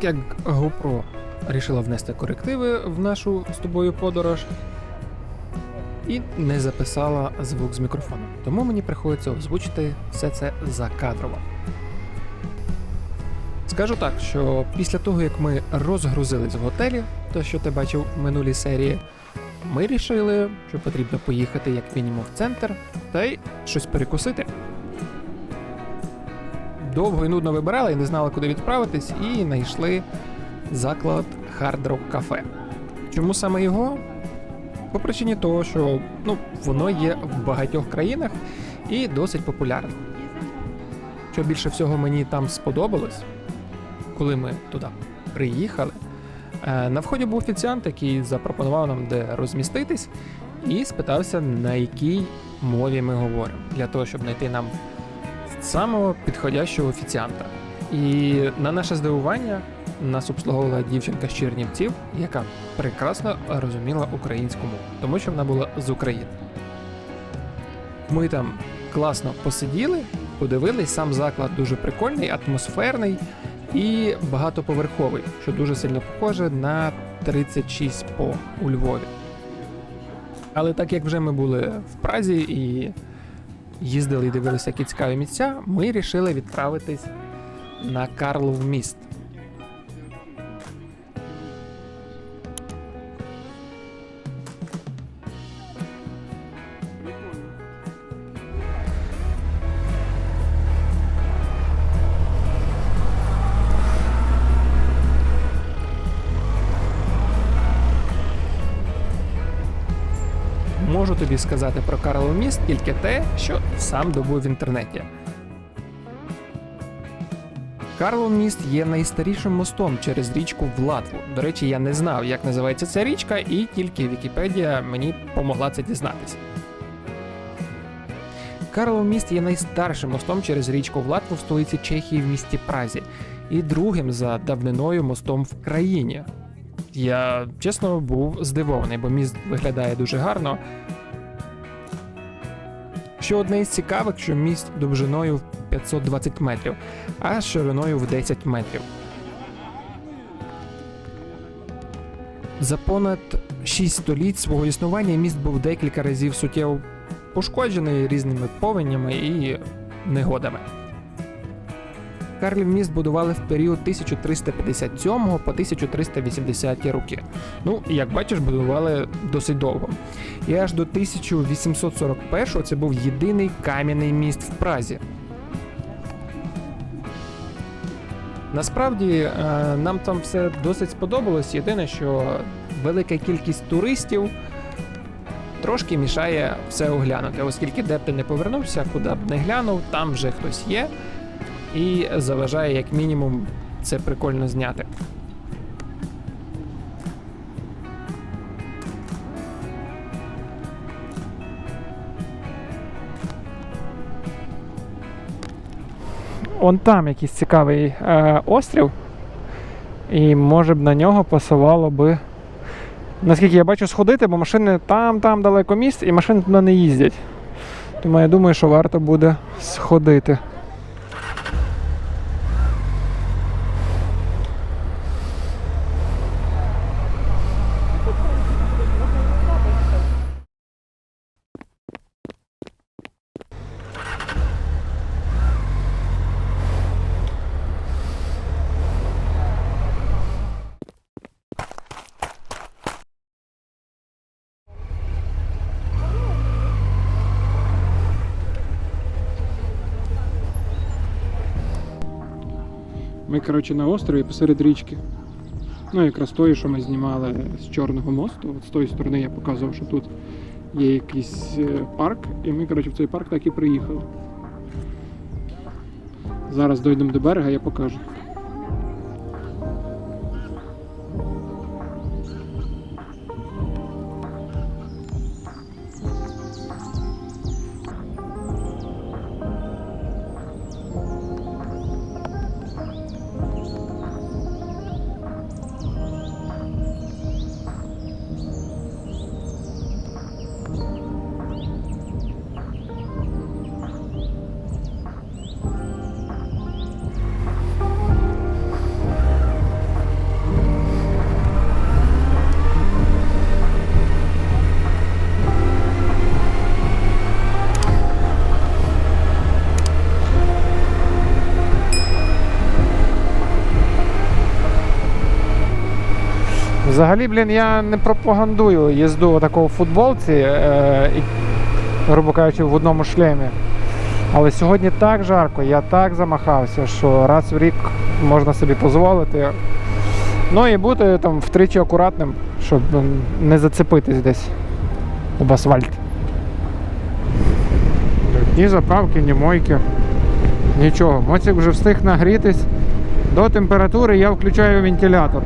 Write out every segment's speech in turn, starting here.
Так як GoPro рішила внести корективи в нашу з тобою подорож і не записала звук з мікрофону. Тому мені приходиться озвучити все це закадрово. Скажу так, що після того, як ми розгрузились в готелі, то що ти бачив в минулій серії, ми рішили, що потрібно поїхати як мінімум в центр та й щось перекусити. Довго і нудно вибирали і не знали, куди відправитись, і знайшли заклад Hard Rock Cafe. Чому саме його? По причині того, що ну, воно є в багатьох країнах і досить популярне. Що більше всього мені там сподобалось, коли ми туди приїхали, е, на вході був офіціант, який запропонував нам де розміститись, і спитався, на якій мові ми говоримо, для того, щоб знайти нам самого підходящого офіціанта. І на наше здивування нас обслуговувала дівчинка з Чернівців, яка прекрасно розуміла українську мову, тому що вона була з України. Ми там класно посиділи, подивились, сам заклад дуже прикольний, атмосферний і багатоповерховий, що дуже сильно похоже на 36 по у Львові. Але так як вже ми були в Празі і їздили і дивилися які цікаві місця, ми вирішили відправитись на Карлов міст. Можу тобі сказати про Карлов міст тільки те, що сам добув в інтернеті. Карлов міст є найстарішим мостом через річку Влатву. До речі, я не знав, як називається ця річка, і тільки Вікіпедія мені помогла це дізнатися. Карлов міст є найстаршим мостом через річку Влатву в столиці Чехії в місті Празі і другим за давниною мостом в країні. Я чесно був здивований, бо міст виглядає дуже гарно. Що одне із цікавих, що міст довжиною в 520 метрів, а шириною в 10 метрів. За понад 6 століть свого існування міст був декілька разів суттєво пошкоджений різними повенями і негодами. Карлів міст будували в період 1357 по 1380 роки. Ну, як бачиш, будували досить довго. І аж до 1841 це був єдиний кам'яний міст в Празі. Насправді е, нам там все досить сподобалось. Єдине, що велика кількість туристів трошки мішає все оглянути, оскільки де б ти не повернувся, куди б не глянув, там вже хтось є і заважає як мінімум це прикольно зняти. Он там якийсь цікавий е, острів, і може б на нього пасувало би. Наскільки я бачу, сходити, бо машини там, там далеко місць, і машини туди не їздять. Тому я думаю, що варто буде сходити. Ми, коротше, на острові посеред річки. Ну, якраз тої, що ми знімали з Чорного мосту. От з тої сторони я показував, що тут є якийсь е, парк, і ми, коротше, в цей парк так і приїхали. Зараз дійдемо до берега, я покажу. Взагалі, блін, я не пропагандую їзду такого в футболці, е, грубо кажучи, в одному шлемі. Але сьогодні так жарко, я так замахався, що раз в рік можна собі дозволити. Ну і бути там втричі акуратним, щоб не зацепитись десь об асфальт. Ні заправки, ні мойки. Нічого. Моцик вже встиг нагрітись. До температури я включаю вентилятор.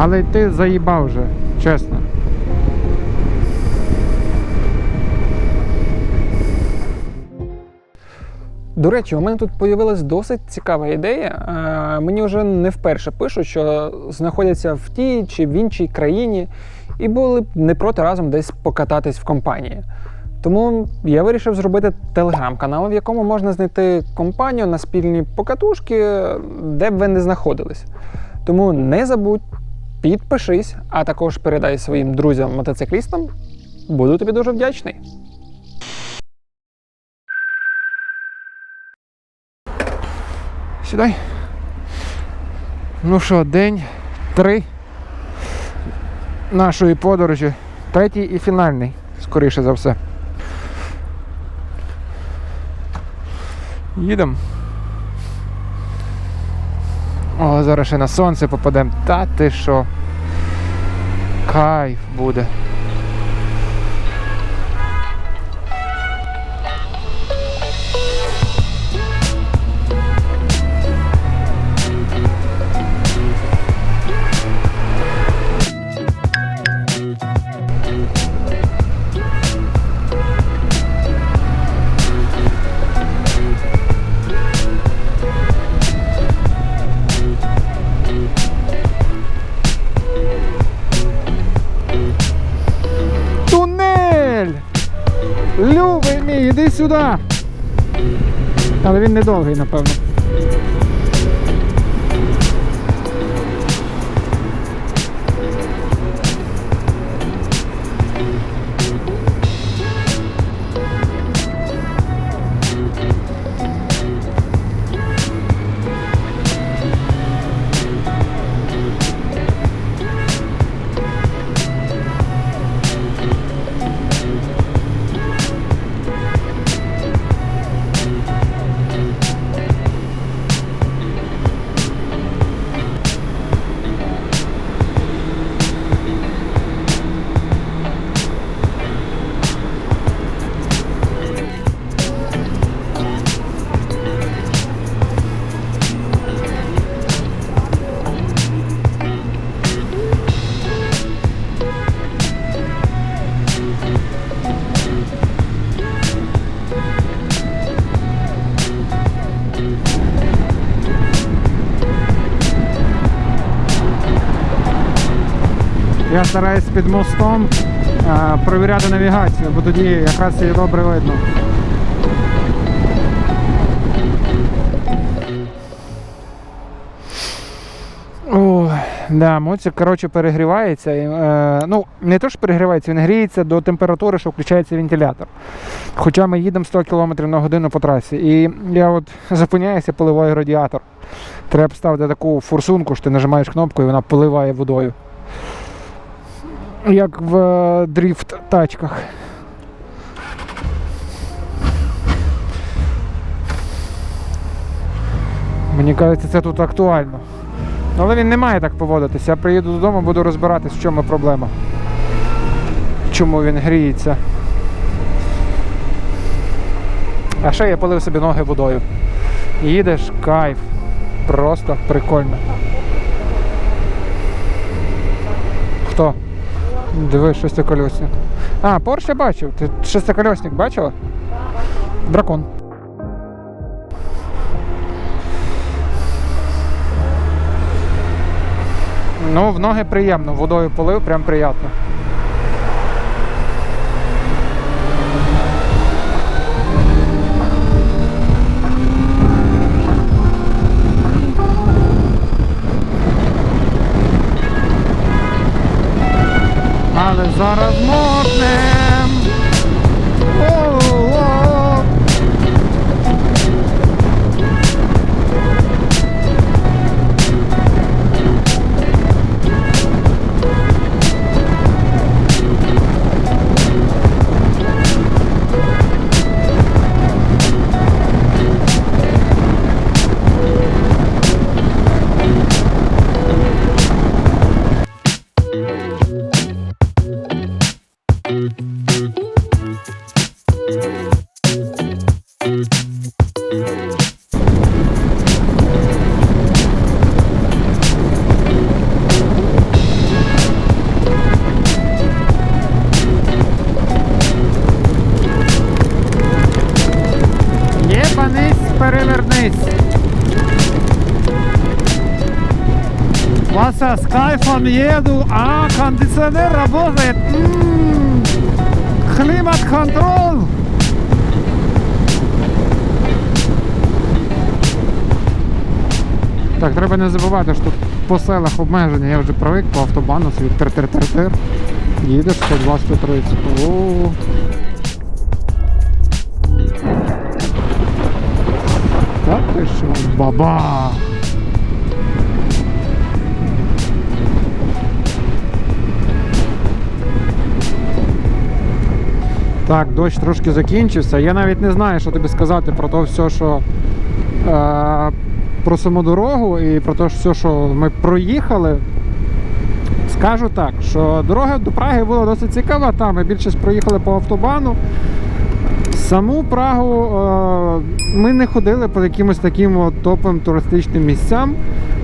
Але ти заїбав вже, чесно. До речі, у мене тут появилась досить цікава ідея. Е, Мені вже не вперше пишуть, що знаходяться в тій чи в іншій країні і були б не проти разом десь покататись в компанії. Тому я вирішив зробити телеграм-канал, в якому можна знайти компанію на спільні покатушки, де б ви не знаходились. Тому не забудь, підпишись, а також передай своїм друзям-мотоциклістам. Буду тобі дуже вдячний. Сідай. Ну що, день три нашої подорожі. Третій і фінальний, скоріше за все. Їдемо. О, зараз ще на сонце попадемо. Та ти що? Кайф буде. Мій, іди сюди! Але він недовгий, напевно. Я стараюсь під мостом е, провіряти навігацію, бо тоді якраз її добре видно. Ой, да, моцик, коротше, перегрівається. Е, ну, не то, що перегрівається, він гріється до температури, що включається вентилятор. Хоча ми їдемо 100 км на годину по трасі. І я от зупиняюся, поливаю радіатор. Треба ставити таку форсунку, що ти нажимаєш кнопку і вона поливає водою як в е, дріфт тачках. Мені кажеться, це тут актуально. Але він не має так поводитися. Я приїду додому, буду розбиратись, в чому проблема. Чому він гріється. А ще я полив собі ноги водою. Їдеш, кайф. Просто прикольно. Хто? Диви, шестиколісник. А, Порше бачив. Ти шестиколісник бачила? Дракон. Ну, в ноги приємно, водою полив, прям приємно. Вася, с кайфом еду, а кондиционер работает. М, Климат-контроль. Так, треба не забувати, що по селах обмеження. Я вже привик по автобану собі тер-тер-тер-тер. Їдеш 120 130. О. Так ти що? Баба! Так, дощ трошки закінчився. Я навіть не знаю, що тобі сказати про те все, що е, про саму дорогу і про те все, що ми проїхали. Скажу так, що дорога до Праги була досить цікава. Там ми більшість проїхали по автобану. Саму Прагу е, ми не ходили по якимось таким топовим туристичним місцям,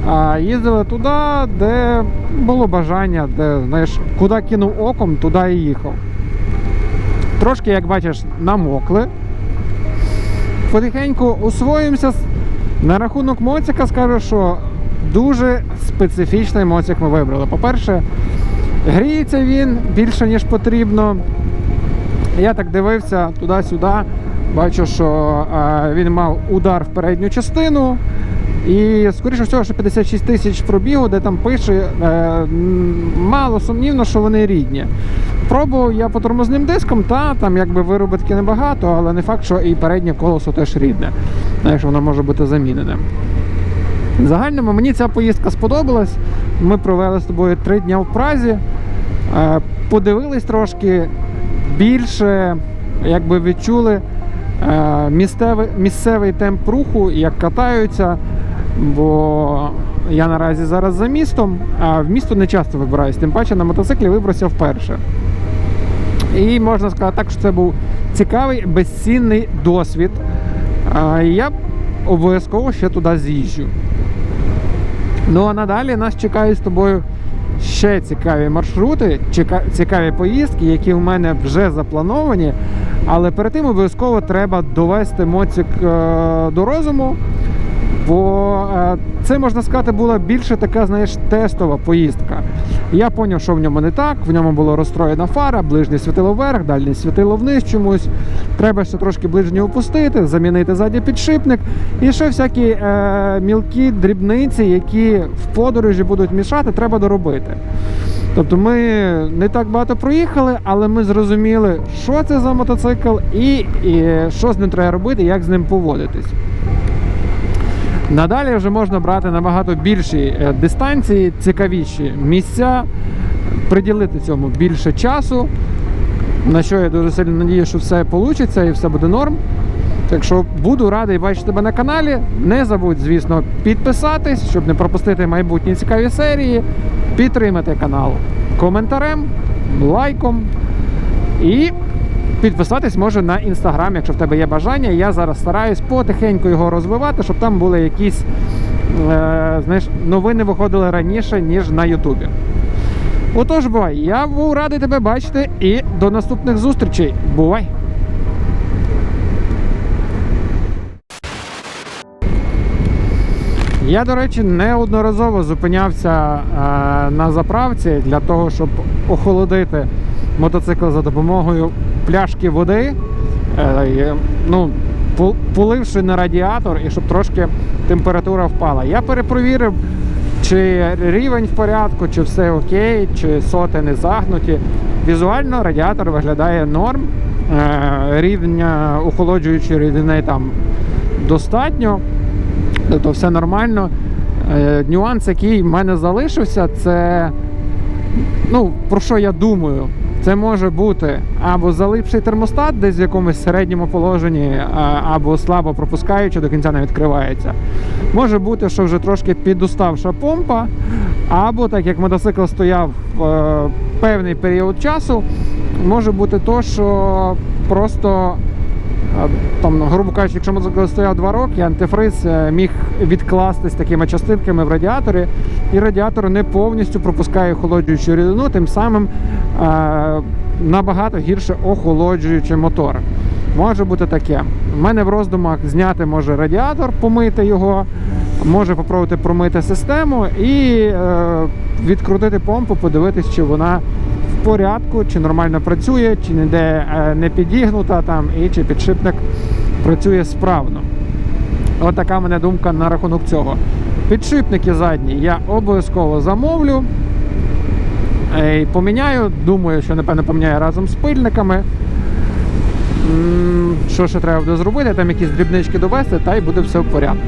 а їздили туди, де було бажання, де знаєш, куди кинув оком, туди і їхав. Трошки, як бачиш, намокли. Потихеньку освоїмося. На рахунок моцика скажу, що дуже специфічний моцик ми вибрали. По-перше, гріється він більше, ніж потрібно. Я так дивився туди-сюди, бачу, що е, він мав удар в передню частину. І, скоріше всього, що 56 тисяч пробігу, де там пише, е, мало сумнівно, що вони рідні. Пробував я по тормозним диском, та там якби виробітки небагато, але не факт, що і переднє колесо теж рідне. Знаєш, воно може бути замінене. В загальному мені ця поїздка сподобалась. Ми провели з тобою три дні в Празі, е, подивились трошки більше, якби відчули е, місцевий, місцевий темп руху, як катаються. Бо я наразі зараз за містом, а в місто не часто вибираюсь, тим паче на мотоциклі вибрався вперше. І можна сказати так, що це був цікавий, безцінний досвід. Я обов'язково ще туди з'їжджу. Ну а надалі нас чекають з тобою ще цікаві маршрути, цікаві поїздки, які в мене вже заплановані. Але перед тим обов'язково треба довести моцик е, до розуму. Бо е, це можна сказати була більше така, знаєш, тестова поїздка. Я зрозумів, що в ньому не так. В ньому була розстроєна фара, ближнє світило вверх, дальнє світило вниз чомусь. Треба ще трошки ближнє опустити, замінити ззаді підшипник. І ще всякі е, мілкі дрібниці, які в подорожі будуть мішати, треба доробити. Тобто ми не так багато проїхали, але ми зрозуміли, що це за мотоцикл і, і що з ним треба робити, як з ним поводитись. Надалі вже можна брати набагато більші е, дистанції, цікавіші місця, приділити цьому більше часу. На що я дуже сильно надію, що все вийде і все буде норм. Так що буду радий бачити тебе на каналі. Не забудь, звісно, підписатись, щоб не пропустити майбутні цікаві серії. Підтримати канал коментарем, лайком і підписатись може на інстаграм, якщо в тебе є бажання. Я зараз стараюсь потихеньку його розвивати, щоб там були якісь е, знаєш, новини виходили раніше, ніж на Ютубі. Отож, бувай, я був радий тебе бачити і до наступних зустрічей. Бувай! Я, до речі, неодноразово зупинявся е, на заправці для того, щоб охолодити мотоцикл за допомогою пляшки води, е, ну, пол- поливши на радіатор і щоб трошки температура впала. Я перепровірив, чи рівень в порядку, чи все окей, чи соти не загнуті. Візуально радіатор виглядає норм. Е, рівня охолоджуючої рідини там достатньо. Тобто все нормально. Е, нюанс, який в мене залишився, це ну, про що я думаю. Це може бути або залипший термостат десь в якомусь середньому положенні, або слабо пропускаючи, до кінця не відкривається. Може бути, що вже трошки підуставша помпа, або так як мотоцикл стояв е, певний період часу, може бути то, що просто там, грубо кажучи, якщо мотоцикл стояв 2 роки, антифриз е, міг відкластись такими частинками в радіаторі, і радіатор не повністю пропускає охолоджуючу рідину, тим самим е, набагато гірше охолоджуючи мотор. Може бути таке. У мене в роздумах зняти може радіатор, помити його, може попробувати промити систему і е, відкрутити помпу, подивитись, чи вона порядку, чи нормально працює, чи ніде е, не підігнута там, і чи підшипник працює справно. От така мене думка на рахунок цього. Підшипники задні я обов'язково замовлю. е, І поміняю. Думаю, що напевно поміняю разом з пильниками. Що ще треба буде зробити? Там якісь дрібнички довести, та й буде все в порядку.